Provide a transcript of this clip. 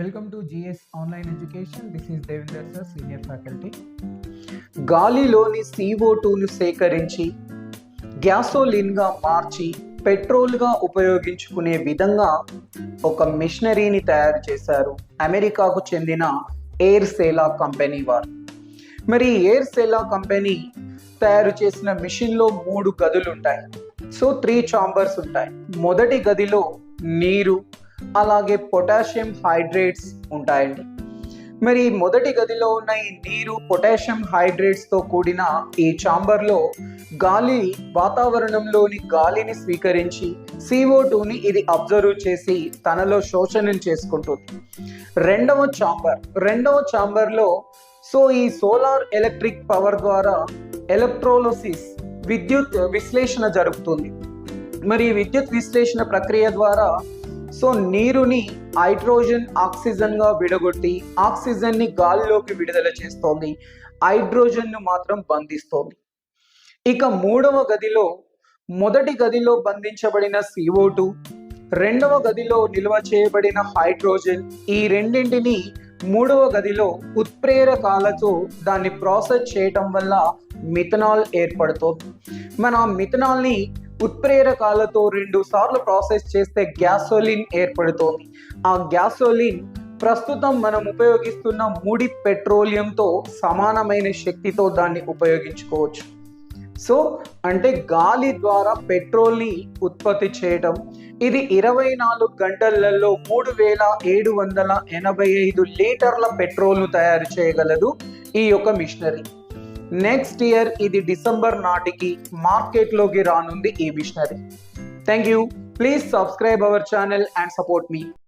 Welcome to GS online education this is Devinder sir senior faculty గాలిలోని CO టూను సేకరించి గ్యాసోలిన్గా మార్చి పెట్రోల్గా ఉపయోగించుకునే విధంగా ఒక మిషనరీని తయారు చేశారు. అమెరికాకు చెందిన ఎయిర్ సేలా కంపెనీ వారు. మరి ఎయిర్ సేలా కంపెనీ తయారు చేసిన మిషన్లో మూడు గదులు ఉంటాయి సో త్రీ చాంబర్స్ ఉంటాయి. మొదటి గదిలో నీరు అలాగే పొటాషియం హైడ్రేట్స్ ఉంటాయండి. మరి మొదటి గదిలో ఉన్న ఈ నీరు పొటాషియం హైడ్రేట్స్తో కూడిన ఈ చాంబర్లో గాలి వాతావరణంలోని గాలిని స్వీకరించి సిఓ టూని ఇది అబ్జర్వ్ చేసి తనలో శోషణం చేసుకుంటుంది. రెండవ చాంబర్ రెండవ చాంబర్లో సో ఈ సోలార్ ఎలక్ట్రిక్ పవర్ ద్వారా ఎలక్ట్రోలోసిస్ విద్యుత్ విశ్లేషణ జరుగుతుంది. మరి ఈ విద్యుత్ విశ్లేషణ ప్రక్రియ ద్వారా సో నీరుని హైడ్రోజన్ ఆక్సిజన్గా విడగొట్టి ఆక్సిజన్ని గాలిలోకి విడుదల చేస్తోంది. హైడ్రోజన్ను మాత్రం బంధిస్తోంది. ఇక మూడవ గదిలో మొదటి గదిలో బంధించబడిన CO2 రెండవ గదిలో నిల్వ చేయబడిన హైడ్రోజన్ ఈ రెండింటిని మూడవ గదిలో ఉత్ప్రేరకాలతో దాన్ని ప్రాసెస్ చేయటం వల్ల మిథనాల్ ఏర్పడుతుంది. మన మిథనాల్ని ఉత్ప్రేరకాలతో రెండు సార్లు ప్రాసెస్ చేస్తే గ్యాసోలిన్ ఏర్పడుతోంది. ఆ గ్యాసోలిన్ ప్రస్తుతం మనం ఉపయోగిస్తున్న ముడి పెట్రోలియంతో సమానమైన శక్తితో దాన్ని ఉపయోగించుకోవచ్చు. సో అంటే గాలి ద్వారా పెట్రోల్ని ఉత్పత్తి చేయడం ఇది ఇరవై నాలుగు గంటలలో మూడు వేల ఏడు వందల ఎనభై ఐదు లీటర్ల పెట్రోల్ను తయారు చేయగలదు ఈ యొక్క మిషనరీ. నెక్స్ట్ ఇయర్ ఇది డిసెంబర్ నాటికి మార్కెట్లోకి రానుంది ఈ machinery. Thank you please subscribe our channel and support me